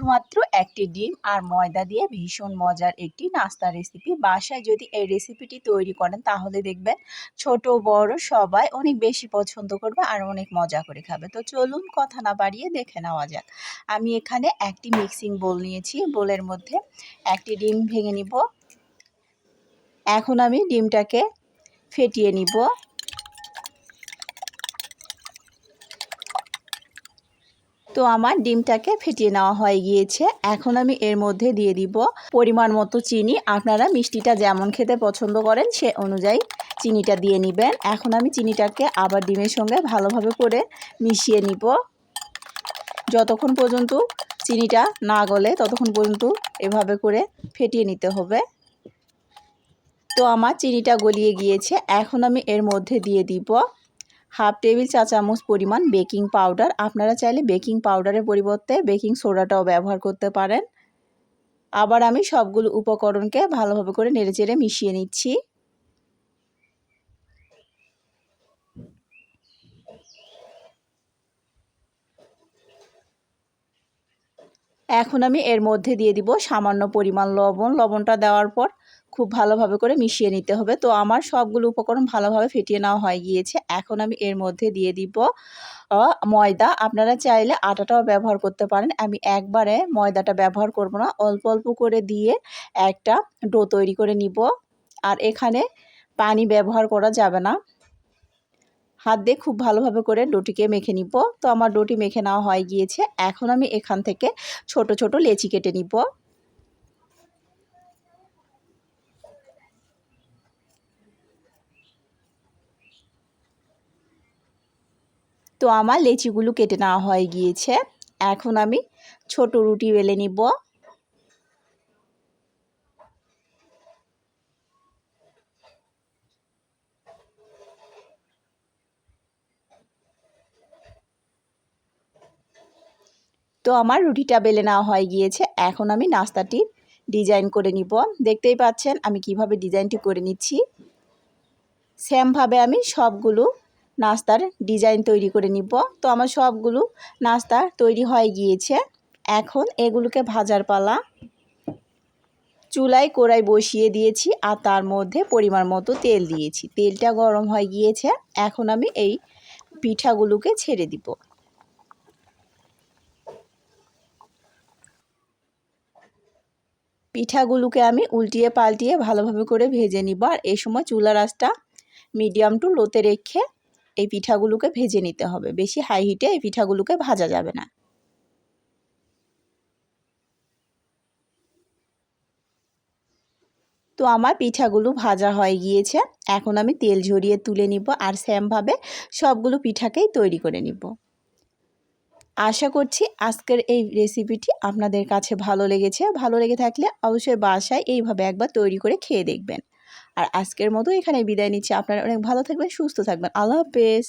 শুধুমাত্র একটি ডিম আর ময়দা দিয়ে ভীষণ মজার একটি নাস্তা রেসিপি বাসায় যদি এই রেসিপিটি তৈরি করেন, তাহলে দেখবেন ছোট, বড় সবাই অনেক বেশি পছন্দ করবে আর অনেক মজা করে খাবে। তো চলুন কথা না বাড়িয়ে দেখে নেওয়া যাক। আমি এখানে একটি মিক্সিং বোল নিয়েছি। বোলের মধ্যে একটি ডিম ভেঙে নিব। এখন আমি ডিমটাকে ফেটিয়ে নিব। তো আমার ডিমটাকে ফেটিয়ে নেওয়া হয়ে গিয়েছে। এখন আমি এর মধ্যে দিয়ে দিব পরিমাণ মতো চিনি। আপনারা মিষ্টিটা যেমন খেতে পছন্দ করেন, সে অনুযায়ী চিনিটা দিয়ে নেবেন। এখন আমি চিনিটাকে আবার ডিমের সঙ্গে ভালোভাবে করে মিশিয়ে নিব। যতক্ষণ পর্যন্ত চিনিটা না গলে, ততক্ষণ পর্যন্ত এভাবে করে ফেটিয়ে নিতে হবে। তো আমার চিনিটা গলিয়ে গিয়েছে। এখন আমি এর মধ্যে দিয়ে দিব হাফ টেবিল চা চামচ পরিমাণ বেকিং পাউডার। আপনারা চাইলে বেকিং পাউডারের পরিবর্তে বেকিং সোডাটাও ব্যবহার করতে পারেন। আবার আমি সবগুলো উপকরণকে ভালোভাবে করে নেড়েচেড়ে মিশিয়ে নিচ্ছি। এখন আমি এর মধ্যে দিয়ে দিব সামান্য পরিমাণ লবণ। লবণটা দেওয়ার পর খুব ভালোভাবে করে মিশিয়ে নিতে হবে। তো আমার সবগুলো উপকরণ ভালোভাবে ফেটিয়ে নেওয়া হয়ে গিয়েছে। এখন আমি এর মধ্যে দিয়ে দিব ময়দা। আপনারা চাইলে আটাটাও ব্যবহার করতে পারেন। আমি একবারে ময়দাটা ব্যবহার করব না। অল্প অল্প করে দিয়ে একটা ডো তৈরি করে নিব। আর এখানে পানি ব্যবহার করা যাবে না। হাত দিয়ে খুব ভালোভাবে করে ডোটিকে মেখে নিব। তো আমার ডোটি মেখে নেওয়া হয়ে গিয়েছে। এখন আমি এখান থেকে ছোট ছোট লেচি কেটে নিব। তো আমার লেচিগুলো কেটে নেওয়া হয়ে গিয়েছে। এখন আমি ছোট রুটি বেলে নিব। তো আমার রুটিটা বেলে নেওয়া হয়ে গিয়েছে। এখন আমি নাস্তাটি ডিজাইন করে নিব। দেখতেই পাচ্ছেন আমি কীভাবে ডিজাইনটি করে নিচ্ছি। সেমভাবে আমি সবগুলো নাস্তার ডিজাইন তৈরি করে নিব। তো আমার সবগুলো নাস্তা তৈরি হয়ে গিয়েছে। এখন এগুলোকে ভাজার পালা। চুলায় কড়াই বসিয়ে দিয়েছি আর তার মধ্যে পরিমাণ মতো তেল দিয়েছি। তেলটা গরম হয়ে গিয়েছে। এখন আমি এই পিঠাগুলোকে ছেড়ে দিব। পিঠাগুলোকে আমি উল্টিয়ে পাল্টিয়ে ভালোভাবে করে ভেজে নিব। আর এই সময় চুলা রাসটা মিডিয়াম টু লোতে রেখে এই পিঠাগুলোকে ভেজে নিতে হবে। বেশি হাই হিটে এই পিঠাগুলোকে ভাজা যাবে না। তো আমার পিঠাগুলো ভাজা হয়ে গিয়েছে। এখন আমি তেল ঝরিয়ে তুলে নিব আর সেমভাবে সবগুলো পিঠাকেই তৈরি করে নিব। আশা করছি আজকের এই রেসিপিটি আপনাদের কাছে ভালো লেগেছে। ভালো লেগে থাকলে অবশ্যই বাসায় এইভাবে একবার তৈরি করে খেয়ে দেখবেন। আর আজকের মতো এখানে বিদায় নিচ্ছি। আপনারা অনেক ভালো থাকবেন সুস্থ থাকবেন। আল্লাহ হাফেজ।